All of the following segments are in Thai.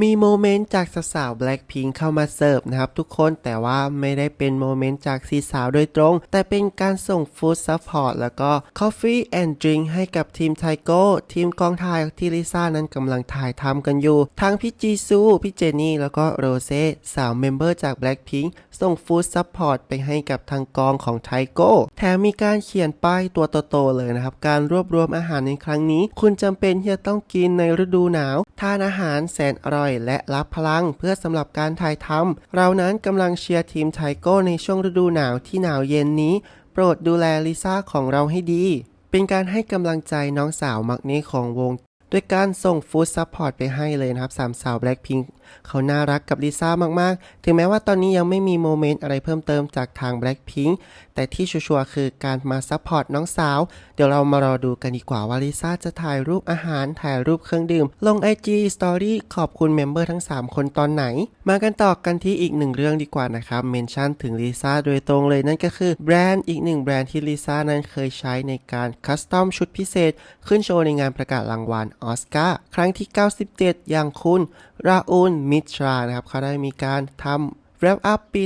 มีโมเมนต์จากสาวๆ Blackpink เข้ามาเสิร์ฟนะครับทุกคนแต่ว่าไม่ได้เป็นโมเมนต์จากสีสาวโดยตรง แต่เป็นการส่งฟู้ดซัพพอร์ตแล้วก็ Coffee and Drink ให้กับทีมไทโก้ทีมกองถ่ายที่ลิซ่านั้นกำลังถ่ายทำกันอยู่ ทั้งพี่จีซู พี่เจนี่ แล้วก็โรเซ่สาวเมมเบอร์จาก Blackpink ส่งฟู้ดซัพพอร์ตไปให้กับทางกองของไทโก้แถมมีการเขียนป้ายตัวโตๆเลยนะครับ การรวบรวมอาหารในครั้งนี้ คุณจำเป็นที่จะต้องกินในฤดูหนาว ทานอาหารแสนอร่อยและรับพลังเพื่อสำหรับการถ่ายทำเรานั้นกำลังเชียร์ทีมไทโก้ในช่วงฤดูหนาวที่หนาวเย็นนี้ โปรดดูแลลิซ่าของเราให้ดี เป็นการให้กำลังใจน้องสาวมักนี้ของวง ด้วยการส่งฟู้ดซัพพอร์ตไปให้เลยนะครับสามสาวแบล็คพิง เขาน่ารักกับลิซ่ามากๆ ถึงแม้ว่าตอนนี้ยังไม่มีโมเมนต์อะไรเพิ่มเติมจากทาง Blackpink แต่ที่ชัวร์คือการมาซัพพอร์ตน้องสาว เดี๋ยวเรามารอดูกันดีกว่าว่าลิซ่าจะถ่ายรูปอาหาร ถ่ายรูปเครื่องดื่ม ลง IG Story ขอบคุณเมมเบอร์ทั้ง 3 คนตอนไหน มากันต่อกันที่อีกหนึ่งเรื่องดีกว่านะครับเมนชั่นถึงลิซ่าโดยตรงเลยนั่นก็คือแบรนด์อีกหนึ่งแบรนด์ที่ลิซ่านั้นเคยใช้ในการคัสตอมชุดพิเศษ ขึ้นโชว์ในงานประกาศรางวัลออสการ์ครั้งที่ 97 อย่างคุณ ราอูลมิตรานะครับเขาได้มีการทำ Wrap Up ปี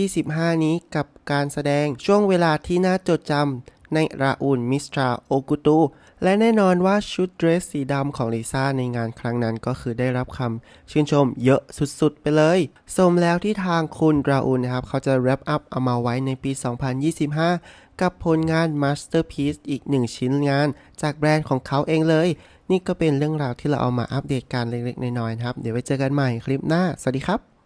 2025 นี้กับการแสดงช่วงเวลาที่น่าจดจำในราอูลมิสตราโอกุตูและแน่นอนว่าชุดเดรสสีดำของลิซ่าในงานครั้งนั้นก็คือได้รับคำชื่นชมเยอะสุดๆไปเลย สมแล้วที่ทางคุณราอูลนะครับ เขาจะ Wrap Up เอามาไว้ในปี 2025 กับผลงาน Masterpiece อีกหนึ่งชิ้นงานจากแบรนด์ของเขาเองเลย นี่ก็เป็นเรื่องราวที่เราเอามาอัปเดตการเล็กๆน้อยๆนะครับ เดี๋ยวไว้เจอกันใหม่คลิปหน้า สวัสดีครับ